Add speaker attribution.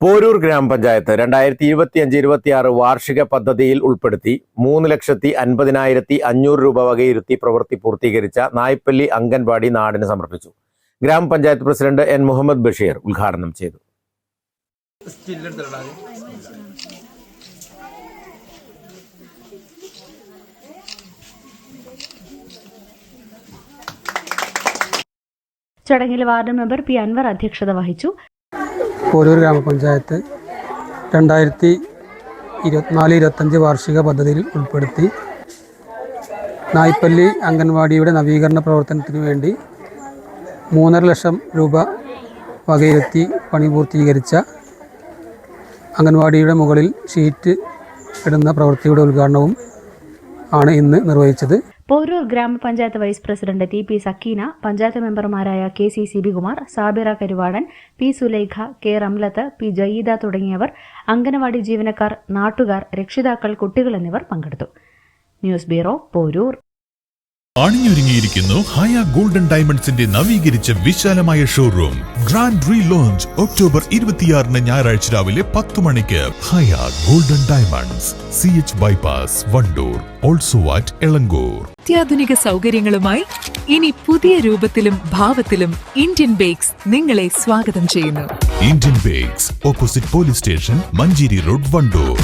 Speaker 1: പോരൂർ ഗ്രാമപഞ്ചായത്ത് രണ്ടായിരത്തി ഇരുപത്തി അഞ്ച് ഇരുപത്തിയാറ് വാർഷിക പദ്ധതിയിൽ ഉൾപ്പെടുത്തി മൂന്ന് ലക്ഷത്തി അൻപതിനായിരത്തി അഞ്ഞൂറ് രൂപ വകയിരുത്തി പ്രവൃത്തി പൂർത്തീകരിച്ച നായ്പല്ലി അംഗൻവാടി നാടിന് സമർപ്പിച്ചു. ഗ്രാമപഞ്ചായത്ത് പ്രസിഡന്റ് എൻ മുഹമ്മദ് ബഷീർ ഉദ്ഘാടനം ചെയ്തു.
Speaker 2: ചടങ്ങിൽ വാർഡ് മെമ്പർ പി അൻവർ അധ്യക്ഷത വഹിച്ചു.
Speaker 3: പോരൂർ ഗ്രാമപഞ്ചായത്ത് രണ്ടായിരത്തി ഇരുപത്തിനാല് ഇരുപത്തഞ്ച് വാർഷിക പദ്ധതിയിൽ ഉൾപ്പെടുത്തി. നായ്പല്ലി അംഗൻവാടിയുടെ നവീകരണ പ്രവർത്തനത്തിന് വേണ്ടി മൂന്നര ലക്ഷം രൂപ വകയിരുത്തി പണി പൂർത്തീകരിച്ച അംഗൻവാടിയുടെ മുകളിൽ ഷീറ്റ് ഇടുന്ന പ്രവൃത്തിയുടെ ഉദ്ഘാടനവും ആണ് ഇന്ന് നിർവഹിച്ചത്.
Speaker 2: പോരൂർ ഗ്രാമപഞ്ചായത്ത് vice president T P Sakeena panchayat മെമ്പർമാരായ K C Sibikumar Sabira Karuvadan P Sulaikha K Ramlath P Jayeeda തുടങ്ങിയവർ അംഗനവാടി ജീവനക്കാർ നാട്ടുകാർ രക്ഷിതാക്കൾ കുട്ടികൾ എന്നിവർ പങ്കെടുത്തു. News bureau Porur.
Speaker 4: അണിഞ്ഞൊരുങ്ങിയിരിക്കുന്നു Haya golden ഡയമണ്ട്സിന്റെ നവീകരിച്ച വിശാലമായ showroom. Grand re launch October ഇരുപത്തിയാറിന് ഞായറാഴ്ച രാവിലെ പത്ത് മണിക്ക്. Haya golden diamonds. C H bypass Wandoor. Also at Elankur
Speaker 5: അത്യാധുനിക സൗകര്യങ്ങളുമായി ഇനി പുതിയ രൂപത്തിലും ഭാവത്തിലും ഇന്ത്യൻ ബേക്സ് നിങ്ങളെ സ്വാഗതം ചെയ്യുന്നു.
Speaker 4: Indian bakes opposite police station Manjeri road Wandoor.